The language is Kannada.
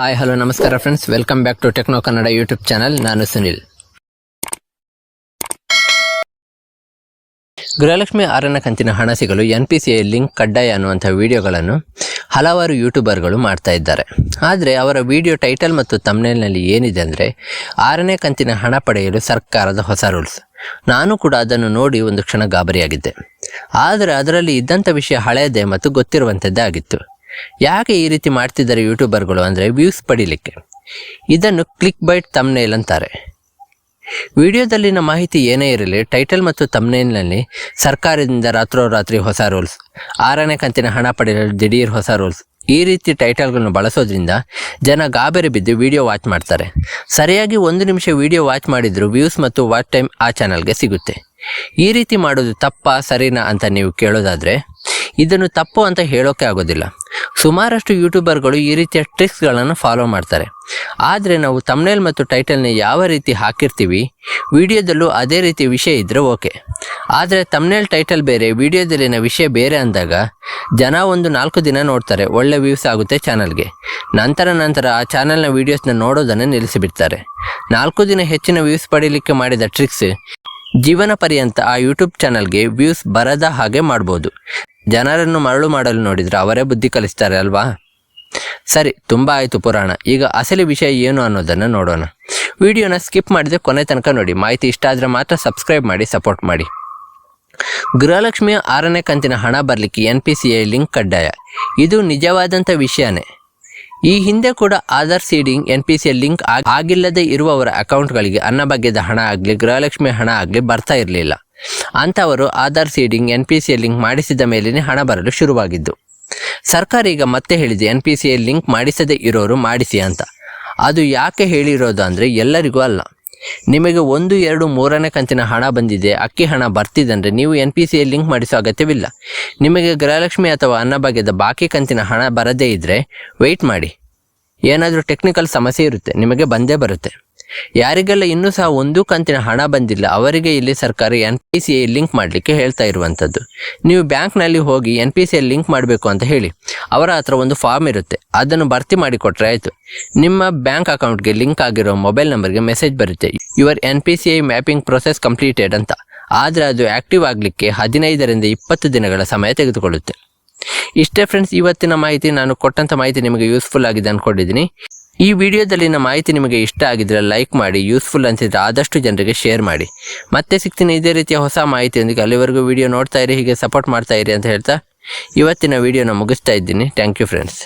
ಹಾಯ್ ಹಲೋ ನಮಸ್ಕಾರ friends welcome back to Techno Kannada YouTube channel ನಾನು ಸುನಿಲ್. ಗೃಹಲಕ್ಷ್ಮಿ ಆರನ ಕಂತಿನ ಹಣ ಸಿಗಲು ಎನ್ ಪಿ ಸಿ ಲಿಂಕ್ ಕಡ್ಡಾಯ ಅನ್ನುವಂಥ ವಿಡಿಯೋಗಳನ್ನು ಹಲವಾರು ಯೂಟ್ಯೂಬರ್ಗಳು ಮಾಡ್ತಾ ಇದ್ದಾರೆ. ಆದರೆ ಅವರ ವಿಡಿಯೋ ಟೈಟಲ್ ಮತ್ತು ತಮ್ನೇಲ್ನಲ್ಲಿ ಏನಿದೆ ಅಂದರೆ ಆರನೇ ಕಂತಿನ ಹಣ ಪಡೆಯಲು ಸರ್ಕಾರದ ಹೊಸ ರೂಲ್ಸ್ ನಾನು ಕೂಡ ಅದನ್ನು ನೋಡಿ ಒಂದು ಕ್ಷಣ ಗಾಬರಿಯಾಗಿದ್ದೆ. ಆದರೆ ಅದರಲ್ಲಿ ಇದ್ದಂಥ ವಿಷಯ ಹಳೆಯದೇ ಮತ್ತು ಗೊತ್ತಿರುವಂಥದ್ದೇ ಆಗಿತ್ತು. ಯಾಕೆ ಈ ರೀತಿ ಮಾಡ್ತಿದ್ದಾರೆ ಯೂಟ್ಯೂಬರ್ಗಳು ಅಂದರೆ ವ್ಯೂಸ್ ಪಡಿಲಿಕ್ಕೆ? ಇದನ್ನು ಕ್ಲಿಕ್ ಬೈಟ್ ತಮ್ನೇಲ್ ಅಂತಾರೆ ವಿಡಿಯೋದಲ್ಲಿನ ಮಾಹಿತಿ ಏನೇ ಇರಲಿ ಟೈಟಲ್ ಮತ್ತು ತಮ್ನೇಲ್ನಲ್ಲಿ ಸರ್ಕಾರದಿಂದ ರಾತ್ರೋರಾತ್ರಿ ಹೊಸ ರೂಲ್ಸ್ ಆರನೇ ಕಂತಿನ ಹಣ ಪಡೆಯಲು ದಿಢೀರ್ ಹೊಸ ರೂಲ್ಸ್ ಈ ರೀತಿ ಟೈಟಲ್ಗಳನ್ನು ಬಳಸೋದ್ರಿಂದ ಜನ ಗಾಬರಿ ಬಿದ್ದು ವಿಡಿಯೋ ವಾಚ್ ಮಾಡ್ತಾರೆ. ಸರಿಯಾಗಿ ಒಂದು ನಿಮಿಷ ವಿಡಿಯೋ ವಾಚ್ ಮಾಡಿದರೂ ವ್ಯೂಸ್ ಮತ್ತು ವಾಚ್ ಟೈಮ್ ಆ ಚಾನಲ್ಗೆ ಸಿಗುತ್ತೆ. ಈ ರೀತಿ ಮಾಡೋದು ತಪ್ಪಾ, ಸರಿನಾ ಅಂತ ನೀವು ಕೇಳೋದಾದ್ರೆ, ಇದನ್ನು ತಪ್ಪು ಅಂತ ಹೇಳೋಕೆ ಆಗೋದಿಲ್ಲ. ಸುಮಾರಷ್ಟು ಯೂಟ್ಯೂಬರ್ಗಳು ಈ ರೀತಿಯ ಟ್ರಿಕ್ಸ್ಗಳನ್ನು ಫಾಲೋ ಮಾಡ್ತಾರೆ. ಆದರೆ ನಾವು ತಮ್ನೇಲ್ ಮತ್ತು ಟೈಟಲ್ನ ಯಾವ ರೀತಿ ಹಾಕಿರ್ತೀವಿ, ವಿಡಿಯೋದಲ್ಲೂ ಅದೇ ರೀತಿ ವಿಷಯ ಇದ್ದರೆ ಓಕೆ. ಆದರೆ ತಮ್ನೇಲ್ ಟೈಟಲ್ ಬೇರೆ, ವಿಡಿಯೋದಲ್ಲಿನ ವಿಷಯ ಬೇರೆ ಅಂದಾಗ ಜನ ಒಂದು ನಾಲ್ಕು ದಿನ ನೋಡ್ತಾರೆ, ಒಳ್ಳೆ ವ್ಯೂಸ್ ಆಗುತ್ತೆ ಚಾನಲ್ಗೆ ನಂತರ ನಂತರ ಆ ಚಾನಲ್ನ ವೀಡಿಯೋಸ್ನ ನೋಡೋದನ್ನು ನಿಲ್ಲಿಸಿಬಿಡ್ತಾರೆ. ನಾಲ್ಕು ದಿನ ಹೆಚ್ಚಿನ ವ್ಯೂಸ್ ಪಡೀಲಿಕ್ಕೆ ಮಾಡಿದ ಟ್ರಿಕ್ಸ್ ಜೀವನ ಪರ್ಯಂತ ಆ ಯೂಟ್ಯೂಬ್ ಚಾನಲ್ಗೆ ವ್ಯೂಸ್ ಬರದ ಹಾಗೆ ಮಾಡ್ಬೋದು. ಜನರನ್ನು ಮರಳು ಮಾಡಲು ನೋಡಿದರೆ ಅವರೇ ಬುದ್ಧಿ ಕಲಿಸ್ತಾರೆ ಅಲ್ವಾ? ಸರಿ, ತುಂಬ ಆಯಿತು ಪುರಾಣ. ಈಗ ಅಸಲಿ ವಿಷಯ ಏನು ಅನ್ನೋದನ್ನು ನೋಡೋಣ. ವಿಡಿಯೋನ ಸ್ಕಿಪ್ ಮಾಡಿದೆ ಕೊನೆ ತನಕ ನೋಡಿ. ಮಾಹಿತಿ ಇಷ್ಟ ಆದರೆ ಮಾತ್ರ ಸಬ್ಸ್ಕ್ರೈಬ್ ಮಾಡಿ, ಸಪೋರ್ಟ್ ಮಾಡಿ. ಗೃಹಲಕ್ಷ್ಮಿಯ ಆರನೇ ಕಂತಿನ ಹಣ ಬರಲಿಕ್ಕೆ N P C I link ಕಡ್ಡಾಯ. ಇದು ನಿಜವಾದಂಥ ವಿಷಯನೇ. ಈ ಹಿಂದೆ ಕೂಡ Aadhaar seeding, N P C link ಆಗ್- ಆಗಿಲ್ಲದೆ ಇರುವವರ ಅಕೌಂಟ್ಗಳಿಗೆ ಅನ್ನ ಬಗ್ಗೆದ ಹಣ ಆಗಲಿ, ಗೃಹಲಕ್ಷ್ಮಿ ಹಣ ಆಗಲಿ ಬರ್ತಾ ಇರಲಿಲ್ಲ. ಅಂಥವರು Aadhaar seeding N P C link ಮಾಡಿಸಿದ ಮೇಲೇ ಹಣ ಬರಲು ಶುರುವಾಗಿದ್ದು. ಸರ್ಕಾರ ಈಗ ಮತ್ತೆ ಹೇಳಿದೆ ಎನ್ ಪಿ ಸಿ ಲಿಂಕ್ ಮಾಡಿಸದೇ ಇರೋರು ಮಾಡಿಸಿ ಅಂತ. ಅದು ಯಾಕೆ ಹೇಳಿರೋದು ಅಂದರೆ ಎಲ್ಲರಿಗೂ ಅಲ್ಲ. ನಿಮಗೆ ಒಂದು, ಎರಡು, ಮೂರನೇ ಕಂತಿನ ಹಣ ಬಂದಿದೆ, ಅಕ್ಕಿ ಹಣ ಬರ್ತಿದೆ ಅಂದರೆ ನೀವು ಎನ್ ಪಿ ಸಿಯಲ್ಲಿ ಲಿಂಕ್ ಮಾಡಿಸೋ ಅಗತ್ಯವಿಲ್ಲ. ನಿಮಗೆ ಗೃಹಲಕ್ಷ್ಮಿ ಅಥವಾ ಅನ್ನಭಾಗ್ಯದ ಬಾಕಿ ಕಂತಿನ ಹಣ ಬರದೇ ಇದ್ದರೆ ವೆಯ್ಟ್ ಮಾಡಿ. ಏನಾದರೂ ಟೆಕ್ನಿಕಲ್ ಸಮಸ್ಯೆ ಇರುತ್ತೆ, ನಿಮಗೆ ಬಂದೇ ಬರುತ್ತೆ. ಯಾರಿಗೆಲ್ಲ ಇನ್ನೂ ಸಹ ಒಂದು ಕಂತಿನ ಹಣ ಬಂದಿಲ್ಲ, ಅವರಿಗೆ ಇಲ್ಲಿ ಸರ್ಕಾರ N P C I link ಮಾಡಲಿಕ್ಕೆ ಹೇಳ್ತಾ ಇರುವಂಥದ್ದು ನೀವು ಬ್ಯಾಂಕ್ನಲ್ಲಿ ಹೋಗಿ N P C I link ಮಾಡಬೇಕು ಅಂತ ಹೇಳಿ, ಅವರ ಹತ್ರ ಒಂದು ಫಾರ್ಮ್ ಇರುತ್ತೆ. ಅದನ್ನು ಭರ್ತಿ ಮಾಡಿಕೊಟ್ರೆ ಆಯಿತು. ನಿಮ್ಮ ಬ್ಯಾಂಕ್ ಅಕೌಂಟ್ಗೆ ಲಿಂಕ್ ಆಗಿರೋ ಮೊಬೈಲ್ ನಂಬರ್ಗೆ ಮೆಸೇಜ್ ಬರುತ್ತೆ. Your N P C I mapping process completed ಅಂತ. ಆದರೆ ಅದು ಆಕ್ಟಿವ್ ಆಗಲಿಕ್ಕೆ ಹದಿನೈದರಿಂದ ಇಪ್ಪತ್ತು ದಿನಗಳ ಸಮಯ ತೆಗೆದುಕೊಳ್ಳುತ್ತೆ. ಇಷ್ಟೇ ಫ್ರೆಂಡ್ಸ್ ಇವತ್ತಿನ ಮಾಹಿತಿ ನಾನು ಕೊಟ್ಟಂಥ ಮಾಹಿತಿ ನಿಮಗೆ ಯೂಸ್ಫುಲ್ ಆಗಿದೆ ಅಂದ್ಕೊಂಡಿದ್ದೀನಿ ಈ ವಿಡಿಯೋದಲ್ಲಿನ ಮಾಹಿತಿ ನಿಮಗೆ ಇಷ್ಟ ಆಗಿದ್ರೆ ಲೈಕ್ ಮಾಡಿ ಯೂಸ್ಫುಲ್ ಅನಿಸಿದ್ರೆ ಆದಷ್ಟು ಜನರಿಗೆ ಶೇರ್ ಮಾಡಿ. ಮತ್ತೆ ಸಿಗ್ತೀನಿ ಇದೇ ರೀತಿಯ ಹೊಸ ಮಾಹಿತಿಯೊಂದಿಗೆ ಅಲ್ಲಿವರೆಗೂ ವಿಡಿಯೋ ನೋಡ್ತಾ ಇರಿ, ಹೀಗೆ ಸಪೋರ್ಟ್ ಮಾಡ್ತಾ ಇರಿ ಅಂತ ಹೇಳ್ತಾ ಇವತ್ತಿನ ವಿಡಿಯೋನ ಮುಗಿಸ್ತಾ ಇದ್ದೀನಿ. Thank you friends